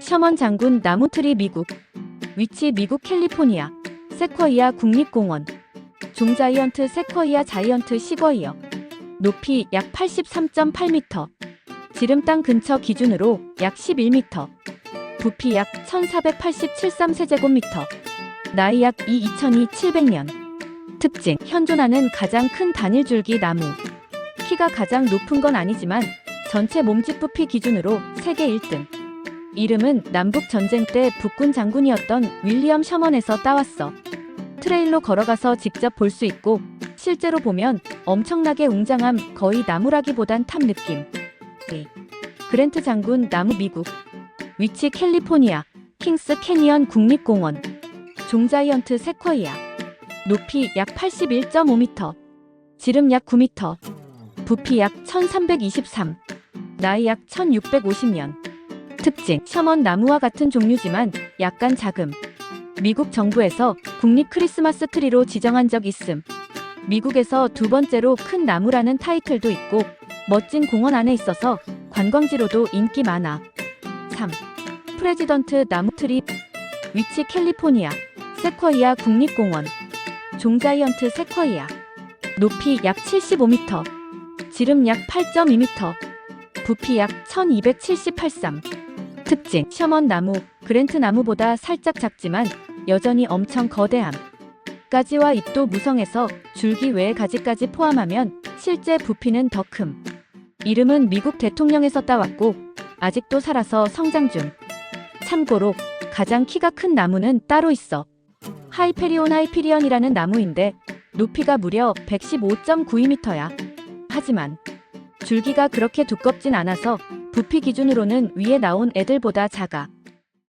셔먼 장군 나무트리 미국 위치 미국 캘리포니아 세쿼이아 국립공원 종자이언트 세쿼이아 자이언트 시거이어 높이 약 83.8m 지름 땅 근처 기준으로 약 11m 부피 약 1487.3세제곱미터 나이 약 2 2002 700년. 특징 현존하는 가장 큰 단일 줄기 나무. 키가 가장 높은 건 아니지만 전체 몸집 부피 기준으로 세계 1등 이름은 남북 전쟁 때 북군 장군이었던 윌리엄 셔먼에서 따왔어. 트레일로 걸어가서 직접 볼 수 있고 실제로 보면 엄청나게 웅장함 거의 나무라기보단 탑 느낌. 네. 그랜트 장군 나무 미국. 위치 캘리포니아 킹스 캐니언 국립공원. 종자이언트 세쿼이아. 높이 약 81.5m 지름 약 9m 부피 약 1323 나이 약 1650년 특징 셔먼 나무와 같은 종류지만 약간 작음. 미국 정부에서 국립 크리스마스 트리로 지정한 적 있음. 미국에서 두 번째로 큰 나무라는 타이틀도 있고 멋진 공원 안에 있어서 관광지로도 인기 많아. 3. 프레지던트 나무 트리. 위치 캘리포니아 세쿼이아 국립공원. 종자이언트 세쿼이아. 높이 약 75m 지름 약 8.2m 부피 약 1278쌈 특징 셔먼 나무 그랜트 나무보다 살짝 작지만 여전히 엄청 거대함 가지와 잎도 무성해서 줄기 외의 가지까지 포함하면 실제 부피는 더 큼. 이름은 미국 대통령에서 따왔고 아직도 살아서 성장 중. 참고로 가장 키가 큰 나무는 따로 있어. 하이페리온 하이피리언이라는 나무인데 높이가 무려 115.92m야. 하지만 줄기가 그렇게 두껍진 않아서 부피 기준으로는 위에 나온 애들보다 작아.